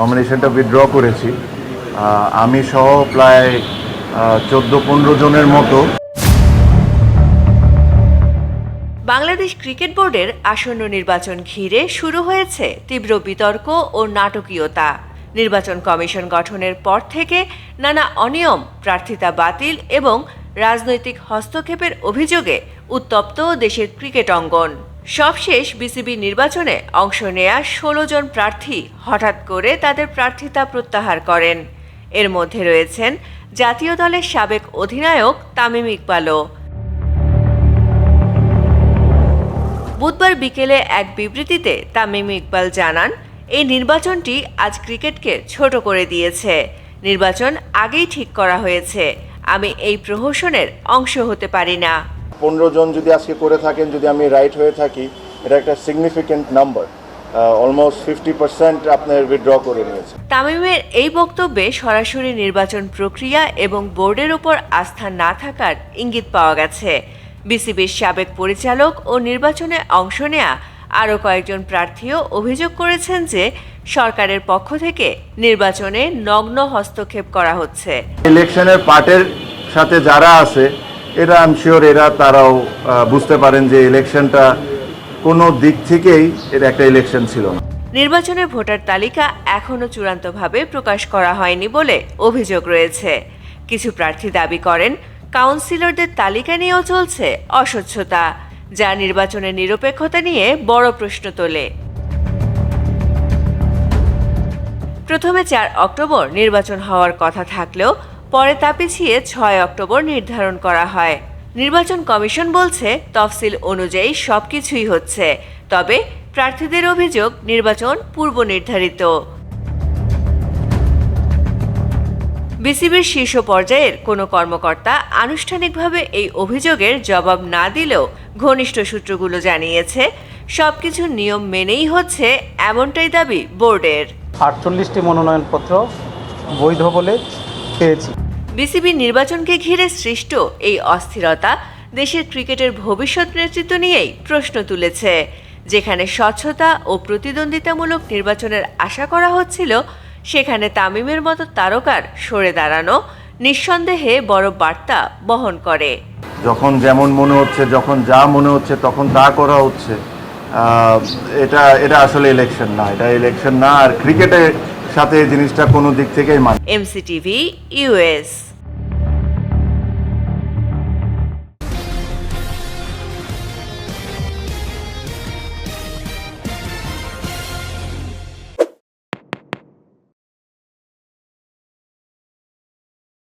নমিনেশনটা withdraw করেছি। আমি সহ প্রায় চোদ্দ পনেরো জনের মতো। বাংলাদেশ ক্রিকেট বোর্ডের আসন্ন নির্বাচন ঘিরে শুরু হয়েছে তীব্র বিতর্ক ও নাটকীয়তা। নির্বাচন কমিশন গঠনের পর থেকে নানা অনিয়ম, প্রার্থিতা বাতিল এবং রাজনৈতিক হস্তক্ষেপের অভিযোগে উত্তপ্ত দেশের ক্রিকেট অঙ্গন। সবশেষ বিসিবি নির্বাচনে অংশ নেয়া ষোলো জন প্রার্থী হঠাৎ করে তাদের প্রার্থিতা প্রত্যাহার করেন। এর মধ্যে রয়েছেন জাতীয় দলের সাবেক অধিনায়ক তামিম ইকবালও। বুধবার বিকেলে এক বিবৃতিতে তামিম ইকবাল জানান, এই নির্বাচনটি আজ ক্রিকেটকে ছোট করে দিয়েছে। নির্বাচন আগেই ঠিক করা হয়েছে। আমি এই প্রহসনের অংশ হতে পারি না। পনেরো জন যদি আজকে করে থাকেন যদি আমি রাইট হয়ে থাকি এটা একটা significant number almost fifty percent আপনার উইথড্র করে নিয়েছে। তামিমের এই বক্তব্যে সরাসরি নির্বাচন প্রক্রিয়া এবং বোর্ডের উপর আস্থা না থাকার ইঙ্গিত পাওয়া গেছে। বিসিবির সাবেক পরিচালক ও নির্বাচনে অংশ নেয়া আরও কয়েকজন প্রার্থীও অভিযোগ করেছেন যে সরকারের পক্ষ থেকে নির্বাচনে নগ্ন হস্তক্ষেপ করা হচ্ছে। ইলেকশনের পার্টের সাথে যারা আছে এরা আই শিওর এরা তারাও বুঝতে পারেন যে ইলেকশনটা কোনো দিক থেকেই এটা একটা ইলেকশন ছিল না। নির্বাচনের ভোটার তালিকা এখনও চূড়ান্তভাবে প্রকাশ করা হয়নি বলে অভিযোগ রয়েছে। কিছু প্রার্থী দাবি করেন, কাউন্সিলরদের তালিকা নিয়েও চলছে অস্বচ্ছতা, যা নির্বাচনের নিরপেক্ষতা নিয়ে বড় প্রশ্ন তোলে। প্রথমে চার অক্টোবর নির্বাচন হওয়ার কথা থাকলেও পরে তা পিছিয়ে ছয় অক্টোবর নির্ধারণ করা হয়। নির্বাচন কমিশন বলছে, তফসিল অনুযায়ী সবকিছুই হচ্ছে। তবে প্রার্থীদের অভিযোগ নির্বাচন পূর্ব নির্ধারিত। বিসিবির শীর্ষ পর্যায়ের কোনো কর্মকর্তা আনুষ্ঠানিকভাবে এই অভিযোগের জবাব না দিলেও ঘনিষ্ঠ সূত্রগুলো জানিয়েছে, সবকিছু নিয়ম মেনেই হচ্ছে এমনটাই দাবি বোর্ডের। আটচল্লিশটি মনোনয়নপত্র বৈধ বলে পেয়েছি। বিসিবি নির্বাচনকে ঘিরে সৃষ্ট এই অস্থিরতা দেশের ক্রিকেটের ভবিষ্যৎ নেতৃত্ব নিয়েই প্রশ্ন তুলেছে। যেখানে স্বচ্ছতা ও প্রতিদ্বন্দ্বিতামূলক নির্বাচনের আশা করা হচ্ছিল, সেখানে তামিমের মতো তারকার সরে দাঁড়ানো নিঃসন্দেহে বড় বার্তা বহন করে। যখন যেমন মনে হচ্ছে, যখন যা মনে হচ্ছে, তখন তা করা হচ্ছে। এটা এটা আসলে ইলেকশন না। এটা ইলেকশন না, আর ক্রিকেটের সাথে জিনিসটা কোনো দিক থেকেই মানে। MCTV US